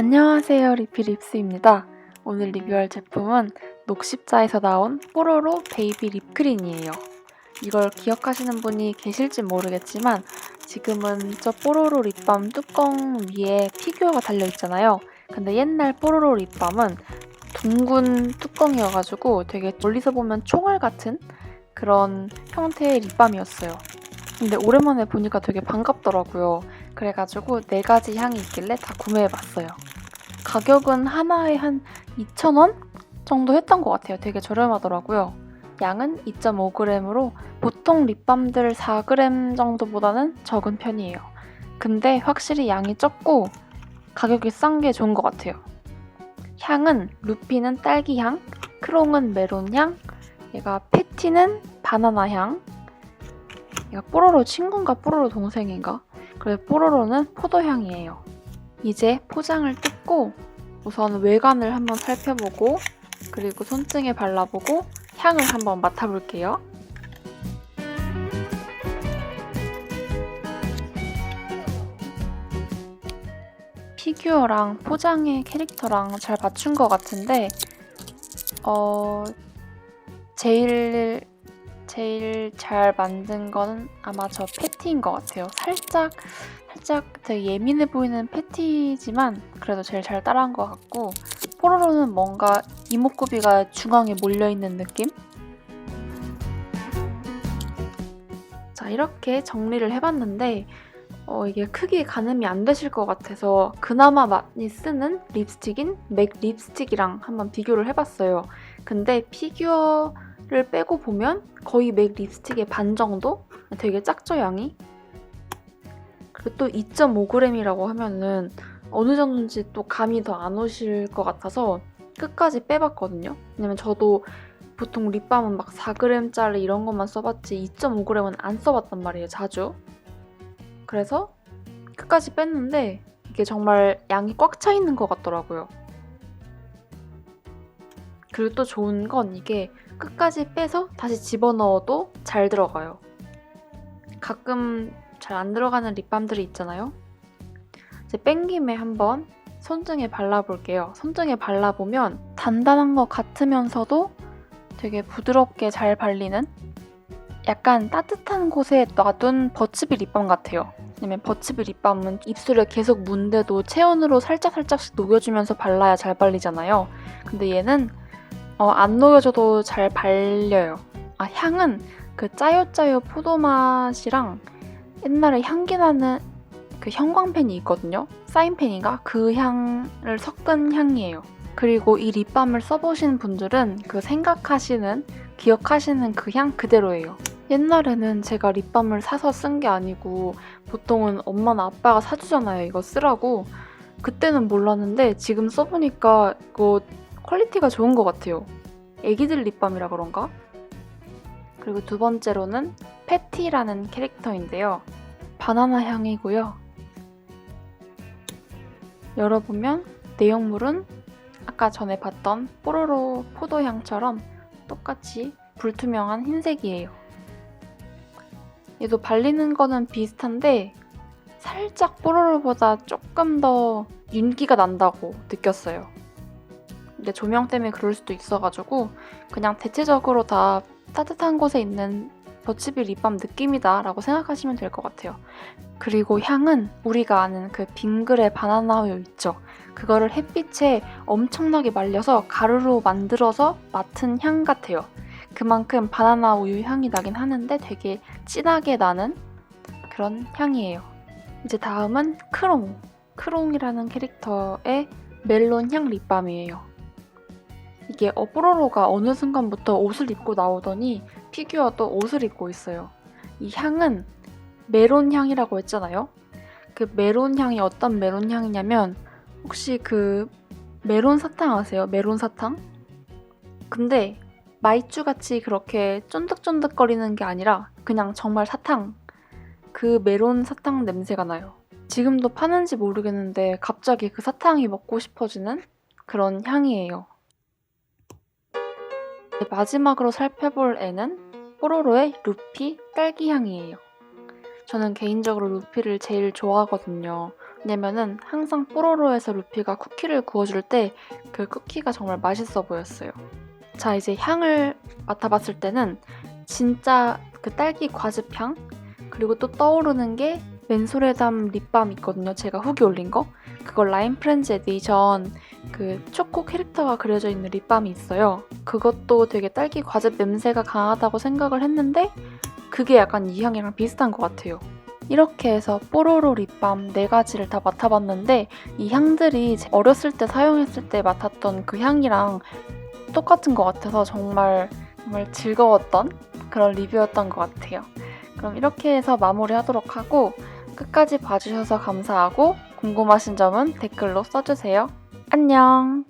안녕하세요 리피립스입니다. 오늘 리뷰할 제품은 녹십자에서 나온 뽀로로 베이비 립크린이에요. 이걸 기억하시는 분이 계실지 모르겠지만 지금은 저 뽀로로 립밤 뚜껑 위에 피규어가 달려있잖아요. 근데 옛날 뽀로로 립밤은 둥근 뚜껑이어가지고 되게 멀리서 보면 총알 같은 그런 형태의 립밤이었어요. 근데 오랜만에 보니까 되게 반갑더라고요. 그래가지고 네 가지 향이 있길래 다 구매해봤어요. 가격은 하나에 한 2,000원 정도 했던 것 같아요. 되게 저렴하더라고요. 양은 2.5g으로 보통 립밤들 4g 정도보다는 적은 편이에요. 근데 확실히 양이 적고 가격이 싼 게 좋은 것 같아요. 향은 루피는 딸기향, 크롱은 메론향, 얘가 패티는 바나나향, 얘가 뽀로로 친구인가 뽀로로 동생인가? 그래 뽀로로는 포도향이에요. 이제 포장을 뜯 고 우선 외관을 한번 살펴보고 그리고 손등에 발라보고 향을 한번 맡아볼게요. 피규어랑 포장의 캐릭터랑 잘 맞춘 것 같은데 어 제일 제일 잘 만든 건 아마 저 패티인 것 같아요. 살짝 살짝 되게 예민해 보이는 패티지만 그래도 제일 잘 따라한 것 같고 뽀로로는 뭔가 이목구비가 중앙에 몰려 있는 느낌? 자 이렇게 정리를 해봤는데 어, 이게 크게 가늠이 안 되실 것 같아서 그나마 많이 쓰는 립스틱인 맥 립스틱이랑 한번 비교를 해봤어요. 근데 피규어를 빼고 보면 거의 맥 립스틱의 반 정도? 되게 작죠 양이? 그리고 또 2.5g이라고 하면은 어느 정도인지 또 감이 더 안 오실 것 같아서 끝까지 빼봤거든요. 왜냐면 저도 보통 립밤은 막 4g짜리 이런 것만 써봤지 2.5g은 안 써봤단 말이에요, 자주. 그래서 끝까지 뺐는데 이게 정말 양이 꽉 차 있는 것 같더라고요. 그리고 또 좋은 건 이게 끝까지 빼서 다시 집어넣어도 잘 들어가요. 가끔 잘 안 들어가는 립밤들이 있잖아요. 이제 뺀 김에 한번 손등에 발라볼게요. 손등에 발라보면 단단한 것 같으면서도 되게 부드럽게 잘 발리는 약간 따뜻한 곳에 놔둔 버츠비 립밤 같아요. 왜냐면 버츠비 립밤은 입술에 계속 문대도 체온으로 살짝살짝씩 녹여주면서 발라야 잘 발리잖아요. 근데 얘는 어, 안 녹여줘도 잘 발려요. 아, 향은 그 짜요짜요 포도 맛이랑 옛날에 향기 나는 그 형광펜이 있거든요. 사인펜인가? 그 향을 섞은 향이에요. 그리고 이 립밤을 써보신 분들은 그 생각하시는, 기억하시는 그 향 그대로예요. 옛날에는 제가 립밤을 사서 쓴 게 아니고 보통은 엄마나 아빠가 사주잖아요. 이거 쓰라고. 그때는 몰랐는데 지금 써보니까 이거 퀄리티가 좋은 것 같아요. 애기들 립밤이라 그런가? 그리고 두 번째로는 패티라는 캐릭터인데요. 바나나 향이고요. 열어보면 내용물은 아까 전에 봤던 뽀로로 포도향처럼 똑같이 불투명한 흰색이에요. 얘도 발리는 거는 비슷한데 살짝 뽀로로보다 조금 더 윤기가 난다고 느꼈어요. 근데 조명 때문에 그럴 수도 있어가지고 그냥 대체적으로 다 따뜻한 곳에 있는 버치비 립밤 느낌이다 라고 생각하시면 될 것 같아요. 그리고 향은 우리가 아는 그 빙그레 바나나 우유 있죠. 그거를 햇빛에 엄청나게 말려서 가루로 만들어서 맡은 향 같아요. 그만큼 바나나 우유 향이 나긴 하는데 되게 진하게 나는 그런 향이에요. 이제 다음은 크롱. 크롱이라는 캐릭터의 멜론 향 립밤이에요. 이게 어뽀로로가 어느 순간부터 옷을 입고 나오더니 피규어도 옷을 입고 있어요. 이 향은 메론 향이라고 했잖아요. 그 메론 향이 어떤 메론 향이냐면 혹시 그 메론 사탕 아세요? 메론 사탕? 근데 마이쮸 같이 그렇게 쫀득쫀득거리는 게 아니라 그냥 정말 사탕. 그 메론 사탕 냄새가 나요. 지금도 파는지 모르겠는데 갑자기 그 사탕이 먹고 싶어지는 그런 향이에요. 마지막으로 살펴볼 애는 뽀로로의 루피 딸기 향이에요. 저는 개인적으로 루피를 제일 좋아하거든요. 왜냐면은 항상 뽀로로에서 루피가 쿠키를 구워줄 때 그 쿠키가 정말 맛있어 보였어요. 자, 이제 향을 맡아봤을 때는 진짜 그 딸기 과즙 향 그리고 또 떠오르는 게 맨솔에 담 립밤 있거든요. 제가 후기 올린 거. 그걸 라인 프렌즈 에디션 그 초코 캐릭터가 그려져 있는 립밤이 있어요. 그것도 되게 딸기 과즙 냄새가 강하다고 생각을 했는데 그게 약간 이 향이랑 비슷한 것 같아요. 이렇게 해서 뽀로로 립밤 네 가지를 다 맡아봤는데 이 향들이 제 어렸을 때 사용했을 때 맡았던 그 향이랑 똑같은 것 같아서 정말 정말 즐거웠던 그런 리뷰였던 것 같아요. 그럼 이렇게 해서 마무리하도록 하고 끝까지 봐주셔서 감사하고 궁금하신 점은 댓글로 써주세요. 안녕!